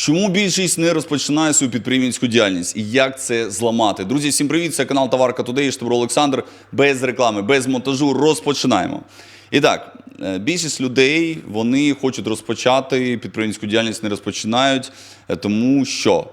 Чому більшість не розпочинає свою підприємницьку діяльність і як це зламати? Друзі, всім привіт! Це канал Товарка Тудей, Штабро Олександр. Без реклами, без монтажу розпочинаємо. І так, е, більшість людей вони хочуть розпочати підприємницьку діяльність, не розпочинають, е, тому що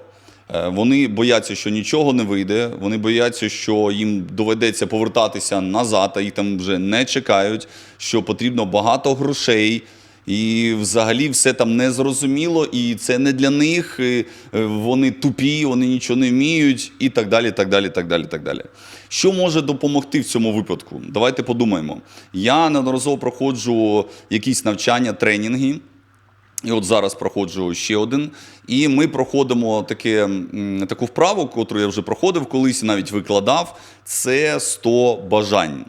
е, вони бояться, що нічого не вийде. Вони бояться, що їм доведеться повертатися назад, а їх там вже не чекають, що потрібно багато грошей. І взагалі все там незрозуміло, і це не для них. е, Вони тупі, вони нічого не вміють, і так далі. так далі, так далі, так далі. Що може допомогти в цьому випадку? Давайте подумаємо. Я неодноразово проходжу якісь навчання, тренінги. І от зараз проходжу ще один. І ми проходимо таке, таку вправу, яку я вже проходив колись, навіть викладав. Це 100 бажань.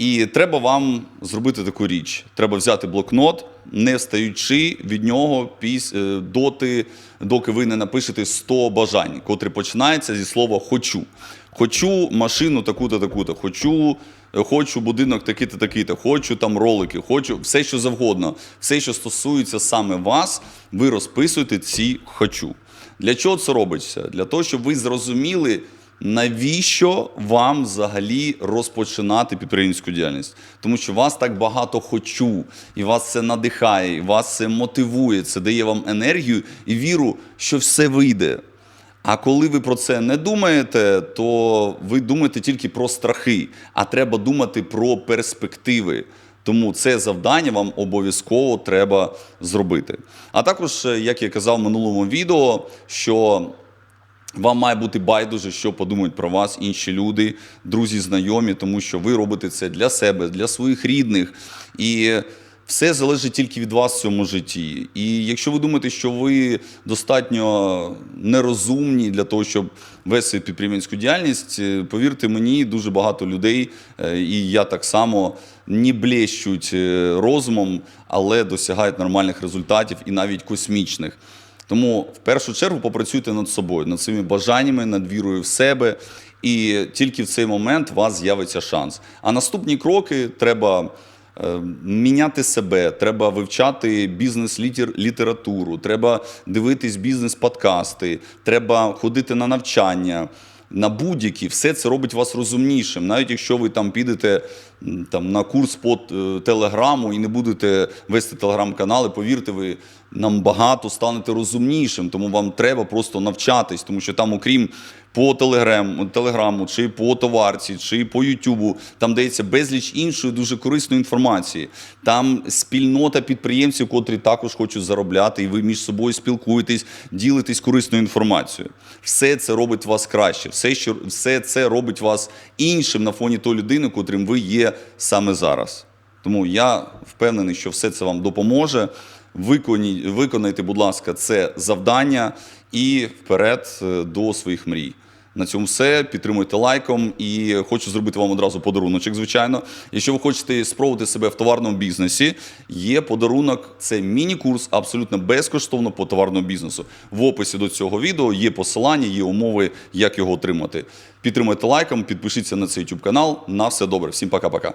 І треба вам зробити таку річ. Треба взяти блокнот, не встаючи від нього піс... е, доти, доки ви не напишете 100 бажань, котрі починається зі слова хочу. Хочу машину таку-то, таку-то, хочу, е, хочу будинок такий-то, такий-то, хочу там ролики, хочу все, що завгодно. Все, що стосується саме вас, ви розписуєте ці хочу. Для чого це робиться? Для того, щоб ви зрозуміли. Навіщо вам взагалі розпочинати підприємницьку діяльність? Тому що вас так багато хочу, і вас це надихає, і вас це мотивує, це дає вам енергію і віру, що все вийде. А коли ви про це не думаєте, то ви думаєте тільки про страхи, а треба думати про перспективи. Тому це завдання вам обов'язково треба зробити. А також, е, як я казав в минулому відео, що вам має бути байдуже, що подумають про вас інші люди, друзі, знайомі, тому що ви робите це для себе, для своїх рідних. І все залежить тільки від вас в цьому житті. І якщо ви думаєте, що ви достатньо нерозумні для того, щоб вести підприємницьку діяльність, е, повірте мені, дуже багато людей, е, і я так само не блещуть е, розумом, але досягають нормальних результатів і навіть космічних. Тому в першу чергу попрацюйте над собою, над своїми бажаннями, над вірою в себе. І тільки в цей момент у вас з'явиться шанс. А наступні кроки треба е, міняти себе, треба вивчати бізнес-літературу, треба дивитись бізнес-подкасти, треба ходити на навчання. На будь-які, все це робить вас розумнішим. Навіть якщо ви там підете там, на курс по е, телеграму і не будете вести телеграм-канали, повірте, ви нам багато станете розумнішим, тому вам треба просто навчатись, тому що там, окрім по телеграму, чи по товарці, чи по Ютубу, там дається безліч іншої дуже корисної інформації. Там спільнота підприємців, котрі також хочуть заробляти, і ви між собою спілкуєтесь, ділитесь корисною інформацією. Все це робить вас краще, все, що, все це робить вас іншим на фоні тої людини, котрим ви є саме зараз. Тому я впевнений, що все це вам допоможе. Виконайте, будь ласка, це завдання і вперед е, до своїх мрій. На цьому все. Підтримуйте лайком і хочу зробити вам одразу подаруночок, звичайно. Якщо ви хочете спробувати себе в товарному бізнесі, є подарунок. Це міні-курс абсолютно безкоштовно по товарному бізнесу. В описі до цього відео є посилання, є умови, як його отримати. Підтримуйте лайком, підпишіться на цей YouTube канал. На все добре. Всім пока-пока.